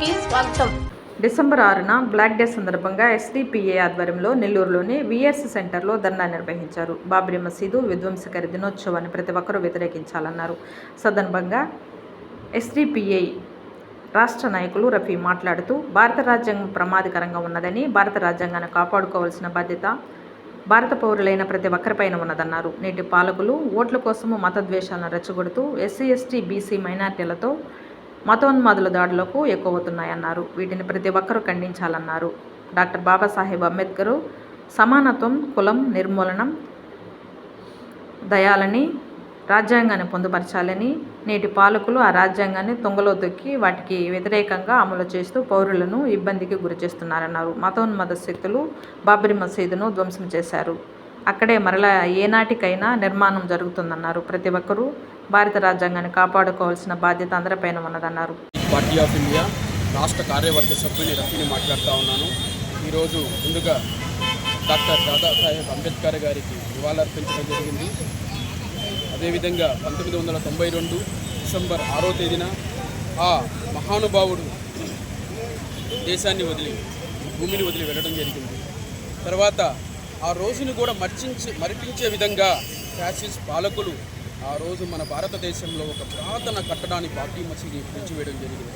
కి స్వాగతం. డిసెంబర్ ఆరున బ్లాక్ డే సందర్భంగా ఎస్డిపిఏ ఆధ్వర్యంలో నెల్లూరులోని విఎస్ సెంటర్లో ధర్నా నిర్వహించారు. బాబ్రీ మసీదు విధ్వంసకర దినోత్సవాన్ని ప్రతి ఒక్కరూ వ్యతిరేకించాలన్నారు. సందర్భంగా ఎస్డిపిఐ రాష్ట్ర నాయకులు రఫీ మాట్లాడుతూ భారత రాజ్యాంగం ప్రమాదకరంగా ఉన్నదని భారత రాజ్యాంగాన్ని కాపాడుకోవాల్సిన బాధ్యత భారత పౌరులైన ప్రతి ఒక్కరిపైన ఉన్నదన్నారు. నేటి పాలకులు ఓట్ల కోసము మతద్వేషాలను రెచ్చగొడుతూ ఎస్సీ ఎస్టీ బీసీ మైనార్టీలతో మతోన్మాదుల దాడులకు ఎక్కువవుతున్నాయన్నారు. వీటిని ప్రతి ఒక్కరూ ఖండించాలన్నారు. డాక్టర్ బాబాసాహెబ్ అంబేద్కరు సమానత్వం కులం నిర్మూలనం దయాలని రాజ్యాంగాన్ని పొందుపరచాలని నేటి పాలకులు ఆ రాజ్యాంగాన్ని తొంగలో దొక్కి వాటికి వ్యతిరేకంగా అమలు చేస్తూ పౌరులను ఇబ్బందికి గురి చేస్తున్నారన్నారు. మతోన్మాద శక్తులు బాబ్రీ మసీదును ధ్వంసం చేశారు. అక్కడే మరలా ఏనాటికైనా నిర్మాణం జరుగుతుందన్నారు. ప్రతి ఒక్కరూ భారత రాజ్యాంగాన్ని కాపాడుకోవాల్సిన బాధ్యత అందరిపైన ఉన్నదన్నారు. పార్టీ ఆఫ్ ఇండియా రాష్ట్ర కార్యవర్గ సభ్యుని రఫీని మాట్లాడుతూ ఉన్నాను. ఈరోజు ముందుగా డాక్టర్ దాదాసాహెబ్ అంబేద్కర్ గారికి నివాళులర్పించడం జరిగింది. అదేవిధంగా పంతొమ్మిది వందల తొంభై రెండు డిసెంబర్ ఆరో తేదీన ఆ మహానుభావుడు దేశాన్ని వదిలి భూమిని వదిలి వెళ్ళడం జరిగింది. తర్వాత ఆ రోజును కూడా మర్చించి మరిపించే విధంగా ఫ్యాసిస్ట్ పాలకులు ఆ రోజు మన భారతదేశంలో ఒక పురాతన కట్టడాన్ని బాబ్రీ మసీదు కూల్చివేయడం జరిగింది.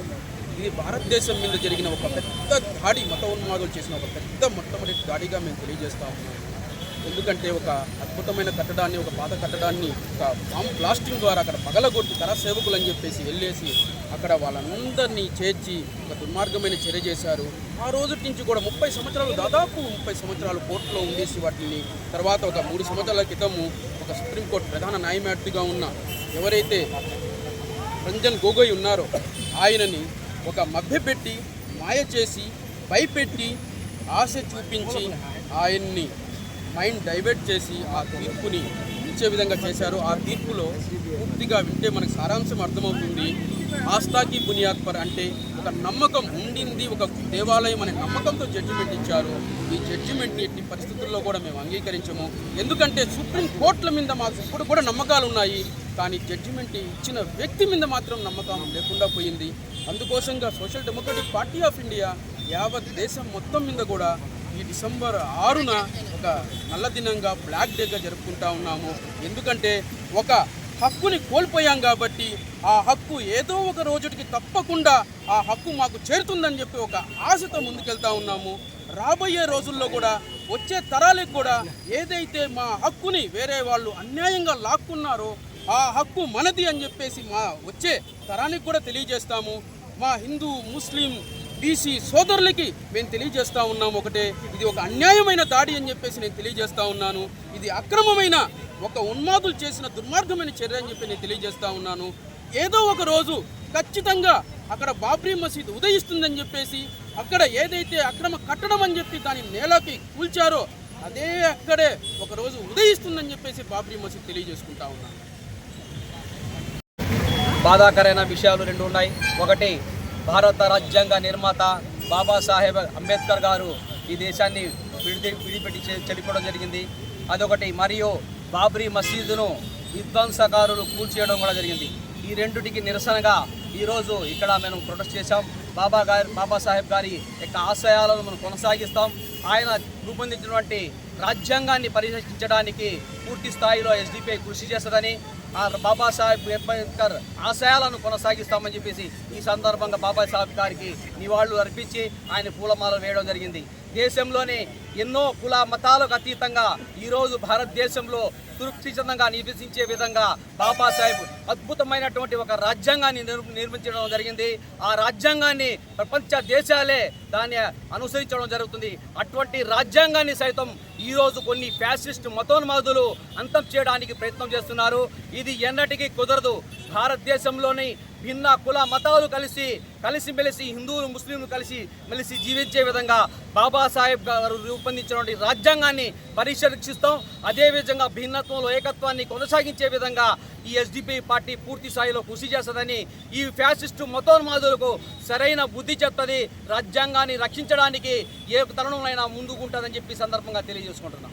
ఇది భారతదేశం మీద జరిగిన ఒక పెద్ద దాడి మత ఉన్మాదులు చేసిన ఒక పెద్ద మొట్టమొదటి దాడిగా మేము తెలియజేస్తా ఉన్నాము. ఎందుకంటే ఒక అద్భుతమైన కట్టడాన్ని ఒక పాత కట్టడాన్ని ఒక బాంబ్ బ్లాస్టింగ్ ద్వారా అక్కడ పగలగొట్టి కర సేవకులు అని చెప్పేసి వెళ్ళేసి అక్కడ వాళ్ళందరినీ చేర్చి ఒక దుర్మార్గమైన చర్య చేశారు. ఆ రోజు నుంచి కూడా ముప్పై సంవత్సరాలు దాదాపు ముప్పై సంవత్సరాలు కోర్టులో ఉండేసి వాటిని. తర్వాత ఒక మూడు సంవత్సరాల క్రితము ఒక సుప్రీంకోర్టు ప్రధాన న్యాయమూర్తిగా ఉన్న ఎవరైతే రంజన్ గొగోయ్ ఉన్నారో ఆయనని ఒక మభ్యపెట్టి మాయ చేసి భయపెట్టి ఆశ చూపించి ఆయన్ని మైండ్ డైవర్ట్ చేసి ఆ తీర్పుని ఇచ్చే విధంగా చేశారు. ఆ తీర్పులో పూర్తిగా వింటే మనకు సారాంశం అర్థమవుతుంది. ఆస్థాకి బునియాద్ పర్ అంటే ఒక నమ్మకం ఉండింది ఒక దేవాలయం అనే నమ్మకంతో జడ్జిమెంట్ ఇచ్చారు. ఈ జడ్జిమెంట్ని ఎట్టి పరిస్థితుల్లో కూడా మేము అంగీకరించము. ఎందుకంటే సుప్రీం కోర్టుల మీద మాకు ఇప్పుడు కూడా నమ్మకాలు ఉన్నాయి. కానీ జడ్జిమెంట్ ఇచ్చిన వ్యక్తి మీద మాత్రం నమ్మకం లేకుండా పోయింది. అందుకోసంగా Social Democratic Party of India యావత్ దేశం మొత్తం మీద కూడా ఈ డిసెంబర్ ఆరున ఒక నల్ల దినంగా బ్లాక్ డేగా జరుపుకుంటా ఉన్నాము. ఎందుకంటే ఒక హక్కుని కోల్పోయాం కాబట్టి ఆ హక్కు ఏదో ఒక రోజుకి తప్పకుండా ఆ హక్కు మాకు చేరుతుందని చెప్పి ఒక ఆశతో ముందుకెళ్తా ఉన్నాము. రాబోయే రోజుల్లో కూడా వచ్చే తరాలకు కూడా ఏదైతే మా హక్కుని వేరే వాళ్ళు అన్యాయంగా లాక్కున్నారో ఆ హక్కు మనది అని చెప్పేసి మా వచ్చే తరానికి కూడా తెలియజేస్తాము. మా హిందూ ముస్లిం బీసీ సోదరులకి మేము తెలియజేస్తూ ఉన్నాము ఒకటే. ఇది ఒక అన్యాయమైన దాడి అని చెప్పేసి నేను తెలియజేస్తూ ఉన్నాను. ఇది అక్రమమైన ఒక ఉన్మాదులు చేసిన దుర్మార్గమైన చర్య అని చెప్పి నేను తెలియజేస్తూ ఉన్నాను. ఏదో ఒక రోజు ఖచ్చితంగా అక్కడ బాబ్రీ మసీద్ ఉదయిస్తుందని చెప్పేసి అక్కడ ఏదైతే అక్రమ కట్టడం అని చెప్పి దాని నేలకి కూల్చారో అదే అక్కడే ఒకరోజు ఉదయిస్తుందని చెప్పేసి బాబ్రీ మసీద్ తెలియజేసుకుంటా ఉన్నాను. బాధాకరమైన విషయాలు రెండు ఉన్నాయి. ఒకటి భారత రాజ్యాంగ నిర్మాత బాబాసాహెబ్ అంబేద్కర్ గారు ఈ దేశాన్ని విడిది విడిపెట్టి చె- చనిపోవడం జరిగింది. అదొకటి. మరియు బాబ్రీ మసీదును విధ్వంసకారులు కూల్చేయడం కూడా జరిగింది. ఈ రెండుటికి నిరసనగా ఈరోజు ఇక్కడ మేము ప్రొటెస్ట్ చేశాం. బాబా గారి బాబాసాహెబ్ గారి యొక్క ఆశయాలను మనం కొనసాగిస్తాం. ఆయన రూపొందించినటువంటి రాజ్యాంగాన్ని పరిరక్షించడానికి పూర్తి స్థాయిలో ఎస్డిపిఐ కృషి చేస్తుందని ఆ బాబాసాహెబ్ అంబేద్కర్ ఆశయాలను కొనసాగిస్తామని చెప్పేసి ఈ సందర్భంగా బాబాసాహెబ్ గారికి నివాళులు అర్పించి ఆయన పూలమాలలు వేయడం జరిగింది. దేశంలోనే ఎన్నో కుల మతాలకు అతీతంగా ఈరోజు భారతదేశంలో సురక్షితంగా నివసించే విధంగా బాబాసాహెబ్ అద్భుతమైనటువంటి ఒక రాజ్యాంగాన్ని నిర్- నిర్మించడం జరిగింది. ఆ రాజ్యాంగాన్ని ప్రపంచ దేశాలే దాన్ని అనుసరించడం జరుగుతుంది. అటువంటి రాజ్యాంగాన్ని సైతం ఈరోజు కొన్ని ఫ్యాసిస్ట్ మతోన్మాదులు అంతం చేయడానికి ప్రయత్నం చేస్తున్నారు. ఇది ఎన్నటికీ కుదరదు. భారతదేశంలోని భిన్న కుల మతాలు కలిసి కలిసిమెలిసి హిందువులు ముస్లింలు కలిసి మెలిసి జీవించే విధంగా బాబాసాహెబ్ గారు రూపొందించినటువంటి రాజ్యాంగాన్ని పరిరక్షిస్తాం. అదేవిధంగా భిన్నత్వంలో ఏకత్వాన్ని కొనసాగించే విధంగా ఈ ఎస్డిపి పార్టీ పూర్తి స్థాయిలో కృషి చేస్తుందని ఈ ఫ్యాసిస్టు మతోన్మాదులకు సరైన బుద్ధి చెప్తుంది. రాజ్యాంగాన్ని రక్షించడానికి ఏ తరుణంలో ముందుకుంటుందని చెప్పి సందర్భంగా తెలియజేసుకుంటున్నాం.